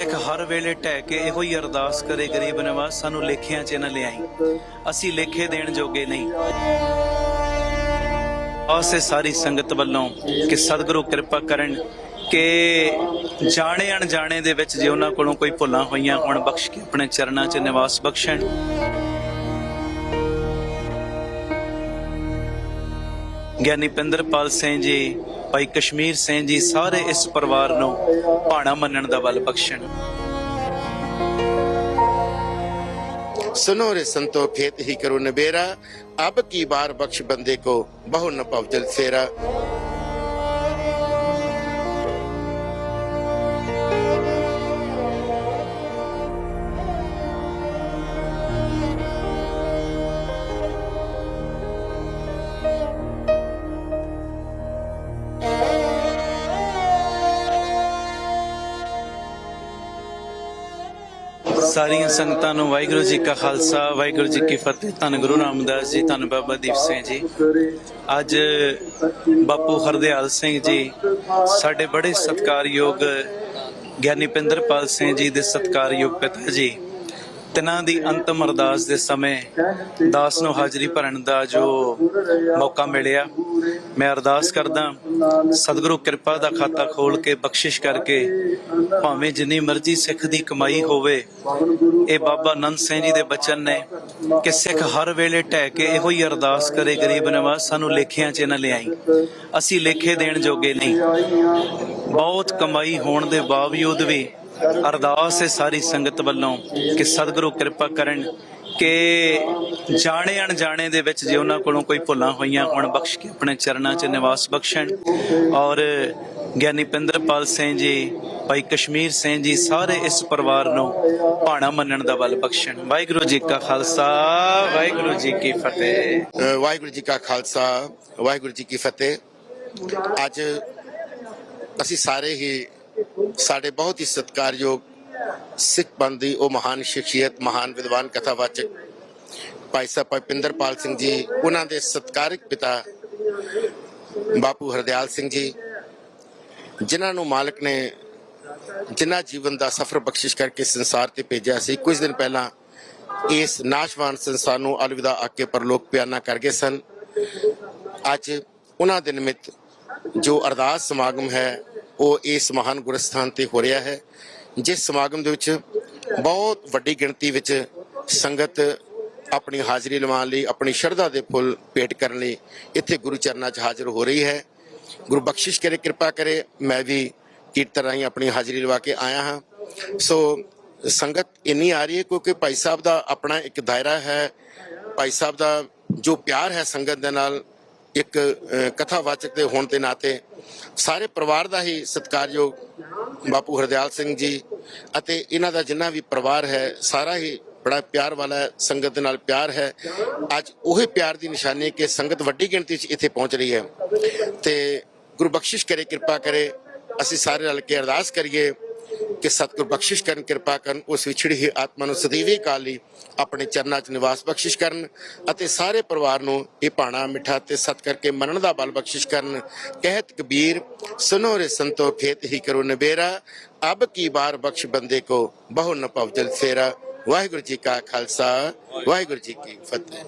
ਸਿੱਖ ਹਰ ਵੇਲੇ ਢਹਿ ਕੇ ਇਹੋ ਹੀ ਅਰਦਾਸ ਕਰੇ ਗਰੀਬ ਨਵਾਜ਼, ਸਾਨੂੰ ਲੇਖਿਆਂ 'ਚ ਨਾ ਲਿਆਈ। ਅਸੀਂ ਲੇਖੇ ਦੇਣ ਜੋਗੇ ਨਹੀਂ। ਆਸੇ ਸਾਰੀ ਸੰਗਤ ਵੱਲੋਂ ਕਿ ਸਤਿਗੁਰੂ ਕਿਰਪਾ ਕਰਨ ਕਿ ਜਾਣੇ ਅਣਜਾਣੇ ਦੇ ਵਿੱਚ ਜੇ ਉਹਨਾਂ ਕੋਲੋਂ ਕੋਈ ਭੁੱਲਾਂ ਹੋਈਆਂ ਹੁਣ, ਬਖਸ਼ ਕੇ ਆਪਣੇ ਚਰਨਾਂ 'ਚ ਨਿਵਾਸ ਬਖਸ਼ਣ। ਗਿਆਨੀ ਪਿੰਦਰਪਾਲ ਸਿੰਘ ਜੀ ਭਾਈ ਕਸ਼ਮੀਰ ਸਿੰਘ ਜੀ ਸਾਰੇ ਇਸ ਪਰਿਵਾਰ ਨੂੰ ਭਾਣਾ ਮੰਨਣ ਦਾ ਬਲ ਬਖਸ਼ਣ सुनो रे संतो खेत ही करो नबेरा अब की बार बख्श बंदे को बहु न पवजल फेरा ਸਾਰੀਆਂ ਸੰਗਤਾਂ ਨੂੰ ਵਾਹਿਗੁਰੂ ਜੀ ਕਾ ਖਾਲਸਾ, ਵਾਹਿਗੁਰੂ ਜੀ ਕੀ ਫਤਿਹ। ਧੰਨ ਗੁਰੂ ਰਾਮਦਾਸ ਜੀ, ਧੰਨ ਬਾਬਾ ਦੀਪ ਸਿੰਘ ਜੀ। ਅੱਜ ਬਾਪੂ ਹਰਦਿਆਲ ਸਿੰਘ ਜੀ, ਸਾਡੇ ਬੜੇ ਸਤਿਕਾਰਯੋਗ ਗਿਆਨੀ ਪਿੰਦਰਪਾਲ ਸਿੰਘ ਜੀ ਦੇ ਸਤਿਕਾਰਯੋਗ ਪਿਤਾ ਜੀ। ਤਿਨਾਂ ਦੀ ਅੰਤਮ ਅਰਦਾਸ ਦੇ ਸਮੇਂ ਦਾਸ ਨੂੰ ਹਾਜ਼ਰੀ ਭਰਨ ਦਾ ਜੋ ਮੌਕਾ ਮਿਲਿਆ। ਮੈਂ ਅਰਦਾਸ ਕਰਦਾ ਸਤਿਗੁਰੂ ਕਿਰਪਾ ਦਾ ਖਾਤਾ ਖੋਲ ਕੇ, ਬਖਸ਼ਿਸ਼ ਕਰਕੇ ਭਾਵੇਂ ਜਿੰਨੀ ਮਰਜ਼ੀ ਸਿੱਖ ਦੀ ਕਮਾਈ ਹੋਵੇ, ਇਹ ਬਾਬਾ ਨੰਦ ਸਿੰਘ ਜੀ ਦੇ ਬਚਨ ਨੇ ਕਿ ਸਿੱਖ ਹਰ ਵੇਲੇ ਢਹਿ ਕੇ ਇਹੋ ਹੀ ਅਰਦਾਸ ਕਰੇ, ਗਰੀਬ ਨਵਾਜ਼, ਸਾਨੂੰ ਲੇਖਿਆਂ 'ਚ ਨਾ ਲਿਆਈ। ਅਸੀਂ ਲੇਖੇ ਦੇਣ ਜੋਗੇ ਨਹੀਂ। ਬਹੁਤ ਕਮਾਈ ਹੋਣ ਦੇ ਬਾਵਜੂਦ ਵੀ ਅਰਦਾਸ ਹੈ ਸਾਰੀ ਸੰਗਤ ਵੱਲੋਂ ਕਿ ਸਤਿਗੁਰੂ ਕਿਰਪਾ ਕਰਨ ਕਿ ਜਾਣੇ ਅਣਜਾਣੇ ਦੇ ਵਿੱਚ ਜੇ ਉਹਨਾਂ ਕੋਲੋਂ ਕੋਈ ਭੁੱਲਾਂ ਹੋਈਆਂ ਹੁਣ, ਬਖਸ਼ ਕੇ ਆਪਣੇ ਚਰਨਾਂ 'ਚ ਨਿਵਾਸ ਬਖਸ਼ਣ। ਔਰ ਗਿਆਨੀ ਪਿੰਦਰਪਾਲ ਸਿੰਘ ਜੀ, ਭਾਈ ਕਸ਼ਮੀਰ ਸਿੰਘ ਜੀ ਸਾਰੇ ਇਸ ਪਰਿਵਾਰ ਨੂੰ ਭਾਣਾ ਮੰਨਣ ਦਾ ਬਲ ਬਖਸ਼ਣ। ਵਾਹਿਗੁਰੂ ਜੀ ਕਾ ਖਾਲਸਾ, ਵਾਹਿਗੁਰੂ ਜੀ ਕੀ ਫਤਿਹ। ਵਾਹਿਗੁਰੂ ਜੀ ਕਾ ਖਾਲਸਾ, ਵਾਹਿਗੁਰੂ ਜੀ ਕੀ ਫਤਿਹ। ਅੱਜ ਅਸੀਂ ਸਾਰੇ ਹੀ ਸਾਡੇ ਬਹੁਤ ਹੀ ਸਤਿਕਾਰਯੋਗ ਸਿੱਖ ਪੰਥ ਦੀ ਉਹ ਮਹਾਨ ਸ਼ਖਸੀਅਤ, ਮਹਾਨ ਵਿਦਵਾਨ ਕਥਾਵਾਚਕ ਭਾਈ ਸਾਹਿਬ ਭਾਈ ਸਿੰਘ ਜੀ, ਉਹਨਾਂ ਦੇ ਸਤਿਕਾਰਕ ਪਿਤਾ ਬਾਪੂ ਹਰਦਿਆਲ ਸਿੰਘ ਜੀ, ਜਿਨ੍ਹਾਂ ਨੂੰ ਮਾਲਕ ਨੇ ਜਿਨ੍ਹਾਂ ਜੀਵਨ ਦਾ ਸਫ਼ਰ ਬਖਸ਼ਿਸ਼ ਕਰਕੇ ਸੰਸਾਰ ਤੇ ਭੇਜਿਆ ਸੀ, ਕੁਝ ਦਿਨ ਪਹਿਲਾਂ ਇਸ ਨਾਸ਼ਵਾਨ ਸੰਸਾਰ ਨੂੰ ਅਲਵਿਦਾ ਆਕੇ ਪਰਲੋਕ ਪਿਆਨਾ ਕਰ ਗਏ ਸਨ। ਅੱਜ ਉਹਨਾਂ ਦੇ ਨਿਮਿਤ ਜੋ ਅਰਦਾਸ ਸਮਾਗਮ ਹੈ ਉਹ ਇਸ ਮਹਾਨ ਗੁਰਸਥਾਨ ਤੇ ਹੋ ਰਿਹਾ ਹੈ, ਜਿਸ ਸਮਾਗਮ ਦੇ ਵਿੱਚ ਬਹੁਤ ਵੱਡੀ ਗਿਣਤੀ ਵਿੱਚ ਸੰਗਤ ਆਪਣੀ ਹਾਜ਼ਰੀ ਲਵਾਉਣ ਲਈ, ਆਪਣੀ ਸ਼ਰਧਾ ਦੇ ਫੁੱਲ ਭੇਟ ਕਰਨ ਲਈ ਇੱਥੇ ਗੁਰੂ ਚਰਨਾਂ 'ਚ ਹਾਜ਼ਰ ਹੋ ਰਹੀ ਹੈ। ਗੁਰੂ ਬਖਸ਼ਿਸ਼ ਕਰੇ, ਕਿਰਪਾ ਕਰੇ, ਮੈਂ ਵੀ ਕੀਰਤਨ ਰਾਹੀਂ ਆਪਣੀ ਹਾਜ਼ਰੀ ਲਵਾ ਕੇ ਆਇਆ ਹਾਂ। ਸੋ ਸੰਗਤ ਇੰਨੀ ਆ ਰਹੀ ਹੈ ਕਿਉਂਕਿ ਭਾਈ ਸਾਹਿਬ ਦਾ ਆਪਣਾ ਇੱਕ ਦਾਇਰਾ ਹੈ। ਭਾਈ ਸਾਹਿਬ ਦਾ ਜੋ ਪਿਆਰ ਹੈ ਸੰਗਤ ਦੇ ਨਾਲ ਇੱਕ ਕਥਾਵਾਚਕ ਦੇ ਹੋਣ ਦੇ ਨਾਤੇ ਸਾਰੇ ਪਰਿਵਾਰ ਦਾ ਹੀ ਸਤਿਕਾਰਯੋਗ ਬਾਪੂ ਹਰਦਿਆਲ ਸਿੰਘ ਜੀ ਅਤੇ ਇਹਨਾਂ ਦਾ ਜਿੰਨਾ ਵੀ ਪਰਿਵਾਰ ਹੈ ਸਾਰਾ ਹੀ ਬੜਾ ਪਿਆਰ ਵਾਲਾ ਹੈ, ਸੰਗਤ ਦੇ ਨਾਲ ਪਿਆਰ ਹੈ। ਅੱਜ ਉਹੀ ਪਿਆਰ ਦੀ ਨਿਸ਼ਾਨੀ ਹੈ ਕਿ ਸੰਗਤ ਵੱਡੀ ਗਿਣਤੀ 'ਚ ਇੱਥੇ ਪਹੁੰਚ ਰਹੀ ਹੈ। ਤੇ ਗੁਰੂ ਬਖਸ਼ਿਸ਼ ਕਰੇ ਕਿਰਪਾ ਕਰੇ ਅਸੀਂ ਸਾਰੇ ਰਲ ਕੇ ਅਰਦਾਸ ਕਰੀਏ। ਕਿ ਸਤਿਗੁਰ ਬਖਸ਼ਿਸ਼ ਕਰਨ, ਕਿਰਪਾ ਕਰਨ, ਉਸ ਵਿਛੜੀ ਹੋਈ ਆਤਮਾ ਨੂੰ ਸਦੀਵੀ ਕਾਲ ਲਈ ਆਪਣੇ ਚਰਨਾਂ 'ਚ ਨਿਵਾਸ ਬਖਸ਼ਿਸ਼ ਕਰਨ ਅਤੇ ਸਾਰੇ ਪਰਿਵਾਰ ਨੂੰ ਇਹ ਭਾਣਾ ਮਿੱਠਾ ਤੇ ਸਤ ਕਰਕੇ ਮੰਨਣ ਦਾ ਬਲ ਬਖਸ਼ਿਸ਼ ਕਰਨ। ਕਹਿਤ ਕਬੀਰ, ਸੁਨੋ ਰੇ ਸੰਤੋ, ਖੇਤ ਹੀ ਕਰੋ ਨਬੇਰਾ। ਅਬ ਕੀ ਬਾਰ ਬਖਸ਼ ਬੰਦੇ ਕੋ, ਬਹੁ ਨ ਪਵਜਲ ਫੇਰਾ। ਵਾਹਿਗੁਰੂ ਜੀ ਕਾ ਖਾਲਸਾ, ਵਾਹਿਗੁਰੂ ਜੀ ਕੀ ਫਤਿਹ।